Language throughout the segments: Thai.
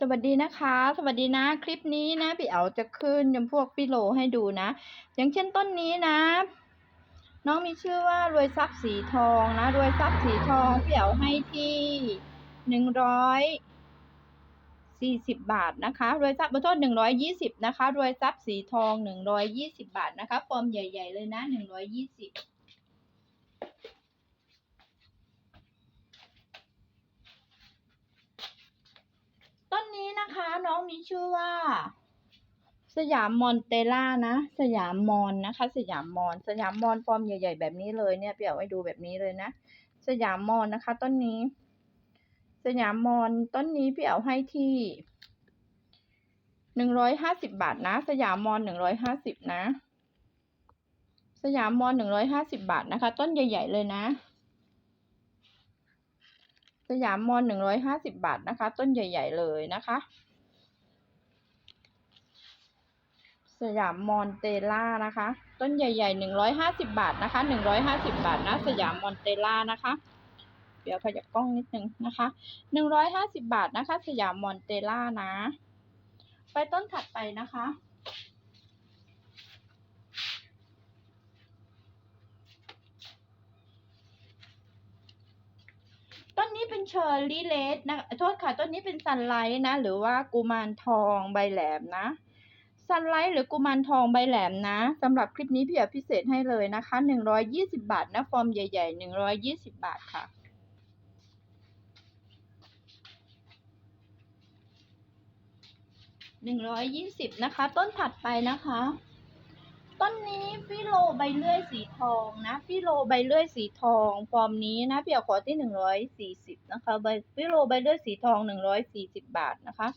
สวัสดีนะคะ สวัสดีนะคลิปนี้นะ พี่เอ๋าจะขึ้นจำพวกพี่โลให้ดูนะ อย่างเช่นต้นนี้นะ น้องมีชื่อว่ารวยทรัพย์สีทองนะ รวยทรัพย์สีทองพี่เอ๋าให้ที่หนึ่งร้อยสี่สิบบาทนะคะรวยทรัพย์ขอโทษหนึ่งร้อยยี่สิบนะคะรวยทรัพย์สีทองหนึ่งร้อยยี่สิบบาทนะคะฟอร์มใหญ่ ๆ เลยนะหนึ่งร้อยยี่สิบ ต้ นะคะ น้องมีชื่อว่า สยามมอนเตล่านะ สยามมอนนะคะ สยามมอน สยามมอนฟอร์มใหญ่ ๆ แบบนี้เลยเนี่ยพี่เอาให้ดูแบบนี้เลยนะ สยามมอนนะคะ ต้นนี้ สยามมอนต้นนี้พี่เอาให้ที่หนึ่งร้อยห้าสิบบาทนะ สยามมอนหนึ่งร้อยห้าสิบนะ สยามมอนหนึ่งร้อยห้าสิบบาทนะคะ ต้นใหญ่ ๆ เลยนะ สยามมอนหนึ่งร้อยห้าสิบบาทนะคะ ต้นใหญ่ ๆ เลยนะคะ สยามมอนเตล่านะคะ ต้นใหญ่ๆหนึ่งร้อยห้าสิบาทนะคะหนึ่งร้อยห้าสิบาทนะสยามมอนเตล่านะคะ เดี๋ยวขยับกล้องนิดนึงนะคะหนึ่งร้อยห้าสิบาทนะคะ สยามมอนเตล่านะ ไปต้นถัดไปนะคะ ต้นนี้ เชอร์รี่เลสนะโทษค่ะต้นนี้เป็นซันไลท์นะ หรือว่ากุมารทองใบแหลมนะซันไลท์หรือกุมารทองใบแหลมนะสำหรับคลิปนี้พี่อยากพิเศษให้เลยนะคะหนึ่งร้อยยี่สิบาทนะ ฟอร์มใหญ่ๆหนึ่งร้อยยี่สิบาทค่ะหนึ่งร้อยยี่สิบนะคะ ต้นถัดไปนะคะ ต้นนี้ฟิโลใบเลื่อยสีทองนะฟิโลใบเลื่อยสีทองฟอร์มนี้นะพี่เอาขอที่หนึ่งร้อยสี่สิบนะคะใบฟิโลใบเลื่อยสีทองหนึ่งร้อยสี่สิบบาทนะคะ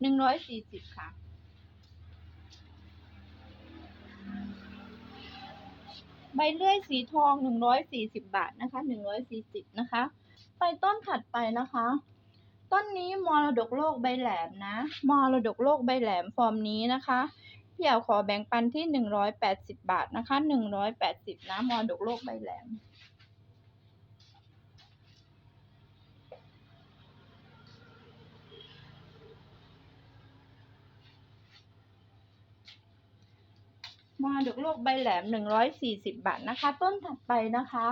หนึ่งร้อยสี่สิบค่ะใบเลื่อยสีทองหนึ่งร้อยสี่สิบบาทนะคะหนึ่งร้อยสี่สิบนะคะ ไปต้นถัดไปนะคะ ต้นนี้มรดกโลกใบแหลมนะมรดกโลกใบแหลมฟอร์มนี้นะคะ พี่เอาขอแบ่งปันที่หนึ่งร้อยแปดสิบบาทนะคะหนึ่งร้อยแปดสิบนะมรดกโลกใบแหลมมรดกโลกใบแหลมหนึ่งร้อยสี่สิบบาทนะคะ ต้นถัดไปนะคะ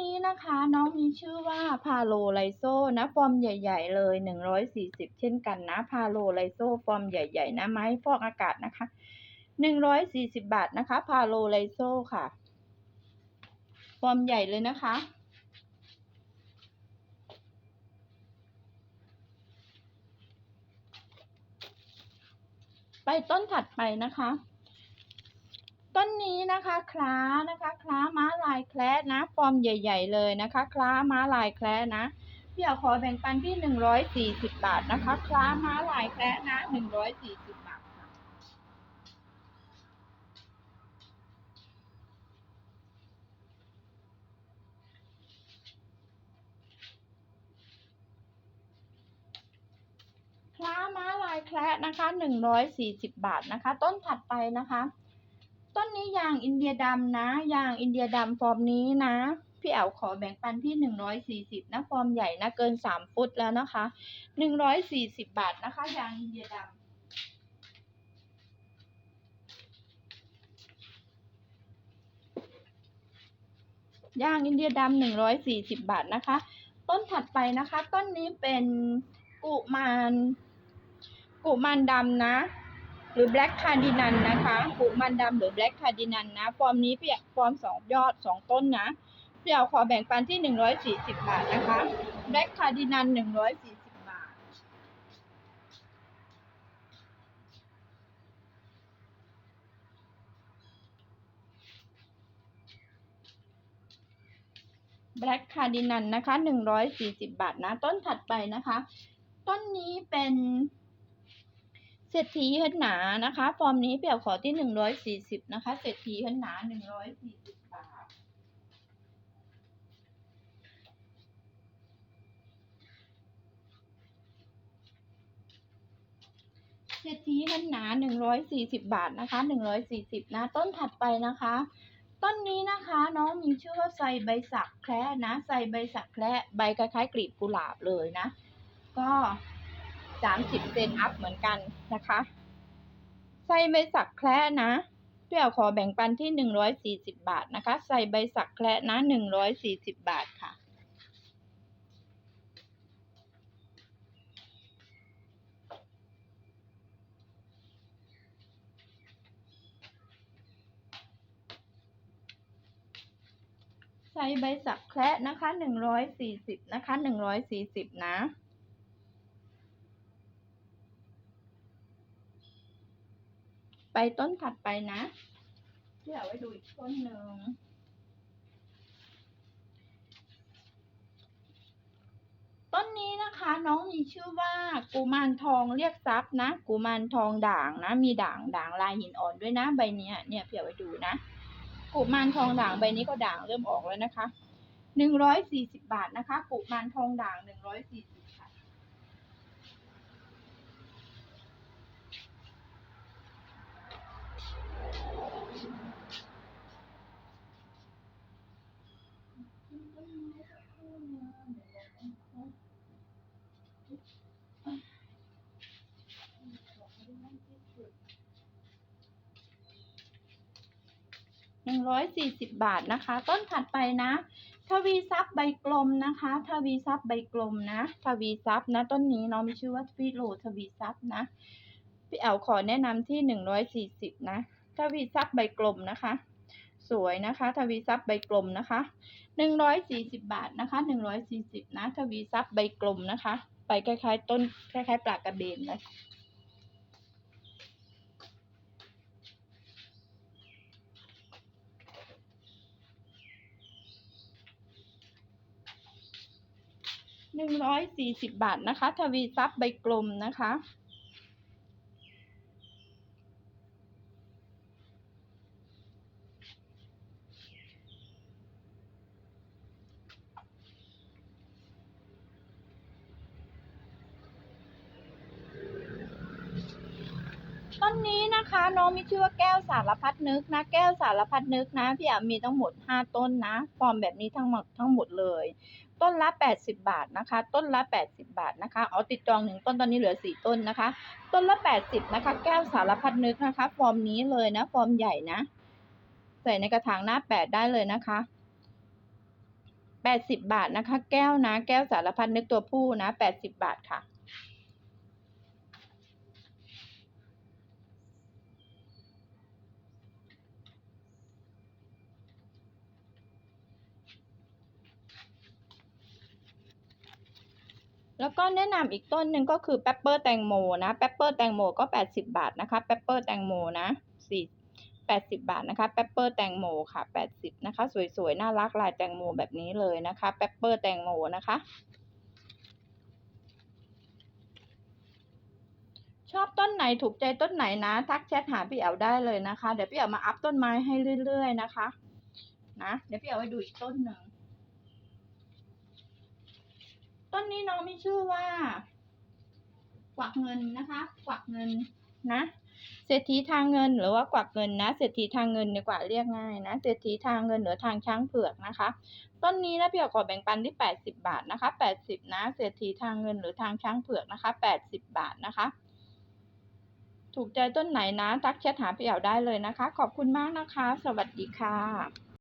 นี้นะคะน้องมีชื่อว่าพาโลไลโซนะฟอร์มใหญ่ ๆ เลยหนึ่งร้อยสี่สิบเช่นกันนะพาโลไลโซฟอร์มใหญ่ ๆ นะไม้ฟอกอากาศนะคะหนึ่งร้อยสี่สิบบาทนะคะพาโลไลโซค่ะฟอร์มใหญ่เลยนะคะไปต้นถัดไปนะคะ ต้นนี้นะคะคล้านะคะคล้าม้าลายแคระนะฟอร์มใหญ่ ๆ เลยนะคะ คล้าม้าลายแคระนะพี่เอาขอแบ่งปันที่หนึ่งร้อยสี่สิบบาทนะคะ คล้าม้าลายแคระนะหนึ่งร้อยสี่สิบบาทค่ะคล้าม้าลายแคระนะคะหนึ่งร้อยสี่สิบบาทนะคะ ต้นถัดไปนะคะ นนี้ยางอินเดียดำนะ ยางอินเดียดำฟอร์มนี้นะ พี่แอวขอแบ่งปันที่หนึ่งร้อยสี่สิบนะ ฟอร์มใหญ่นะ เกินสามฟุตแล้วนะคะหนึ่งร้อยสี่สิบบาทนะคะ ยางอินเดียดำย่างอินเดียดำหนึ่งร้อยสี่สิบบาทนะคะ ต้นถัดไปนะคะ ต้นนี้เป็นกุมารกุมารดำนะ หรือ Black Cardinal นะคะกุมารดำหรือ Black Cardinal นะ ฟอร์มนี้พี่ฟอร์มสองยอดสองต้นนะพี่เอาขอแบ่งปันที่หนึ่งร้อยสี่สิบบาทนะคะ Black Cardinal หนึ่งร้อยสี่สิบบาท Black Cardinal นะคะหนึ่งร้อยสี่สิบบาทนะ ต้นถัดไปนะคะ ต้นนี้เป็น เศรษฐีเฮิรนหนานะคะ ฟอร์มนี้เปี่ยวขอที่หนึ่งร้อยสี่สิบนะคะ เศรษฐีเฮิรนหนาหนึ่งร้อยสี่สิบบาท เศรษฐีเฮิรนหนาหนึ่งร้อยสี่สิบบาทนะคะหนึ่งร้อยสี่สิบนะ ต้นถัดไปนะคะ ต้นนี้นะคะน้องมีชื่อว่าไซใบสักแคระนะไซใบสักแคระใบคล้ายๆกลีบกุหลาบเลยนะ ก็ แสามสิบเซนอัพเหมือนกันนะคะไส้ใบสักแคระนะพี่อขอแบ่งปันที่หนึ่งร้อยสี่สิบบาทนะคะ ใส่ใบสักแคระนะหนึ่งร้อยสี่สิบบาทค่ะใส่ใบสักแคระนะคะหนึ่งร้อยสี่สิบนะคะหนึ่งร้อยสี่สิบนะ ไปต้นถัดไปนะเดี๋ยวไว้ดูอีกต้นหนึ่งต้นนี้นะคะน้องมีชื่อว่ากุมารทองเรียกทรัพย์นะกุมารทองด่างนะ มีด่างด่างลายหินอ่อนด้วยนะใบเนี้ยเนี่ยเผื่อไว้ดูนะกุมารทองด่างใบนี้ก็ด่างเริ่มออกแล้วนะคะหนึ่งร้อยสี่สิบบาทนะคะกุมารทองด่างหนึ่งร้อยสี่ สิบค่ะหนึ่งร้อยสี่สิบบาทนะคะ ต้นถัดไปนะ ทวีซับใบกลมนะคะ ทวีซับใบกลมนะ ทวีซับนะ ต้นนี้เน้องมีชื่อว่าฟิโลทวีซับนะ พี่แอลขอแนะนำที่หนึ่งร้อยสี่สิบนะ ทวีซับใบกลมนะคะ สวยนะคะ ทวีซับใบกลมนะคะหนึ่งร้อยสี่สิบบาทนะคะหนึ่งร้อยสี่สิบนะ ทวีซับใบกลมนะคะ ไปคล้ายๆ ต้นคล้ายๆปลากระเบนเล หนึ่งร้อยสี่สิบบาทนะคะ ทวีซับใบกลมนะคะ ต้นนี้นะคะน้องมีชื่อว่าแก้วสารพัดนึกนะ แก้วสารพัดนึกนะ พี่อามีทั้งหมดห้าต้นนะ ฟอร์มแบบนี้ทั้งหมดทั้งหมดเลย ต้นละ 80 บาทนะคะ ต้นละ 80 บาทนะคะเอาติดจองหนึ่งต้นตอนนี้เหลือสี่ต้นนะคะ ต้นละ 80 นะคะ แก้วสารพัดนึกนะคะ ฟอร์มนี้เลยนะ ฟอร์มใหญ่นะ ใส่ในกระถางหน้าแปดได้เลยนะคะ 80 บาทนะคะ แก้วนะ แก้วสารพัดนึกตัวผู้นะ 80 บาทค่ะ แล้วก็แนะนำอีกต้นหนึ่งก็คือแปปเปอร์แตงโมนะแปปเปอร์แตงโมก็แปดสิบบาทนะคะแปปเปอร์แตงโมนะสี่แปดสิบบาทนะคะแปปเปอร์แตงโมค่ะแปดสิบนะคะ สวยๆ น่ารักลายแตงโมแบบนี้เลยนะคะแปปเปอร์แตงโมนะคะ ชอบต้นไหนถูกใจต้นไหนนะ ทักแชทหาพี่เอ๋วได้เลยนะคะ เดี๋ยวพี่เอ๋วมาอัพต้นไม้ให้เรื่อยๆนะคะ นะ เดี๋ยวพี่เอ๋วไปดูอีกต้นหนึ่ง ต้นนี้น้องมีชื่อว่า กวักเงินนะคะ กวักเงินนะ เศรษฐีทางเงินหรือว่ากวักเงินนะ เศรษฐีทางเงินดีกว่าเรียกง่ายนะ เศรษฐีทางเงินหรือทางช้างเผือกนะคะ ต้นนี้นะพี่ขอแบ่งปันที่แปดสิบาทนะคะแปดสิบนะ เศรษฐีทางเงินหรือทางช้างเผือกนะคะแปดสิบบาทนะคะถูกใจต้นไหนนะ ทักแชทหาพี่เอ๋วได้เลยนะคะ ขอบคุณมากนะคะ สวัสดีค่ะ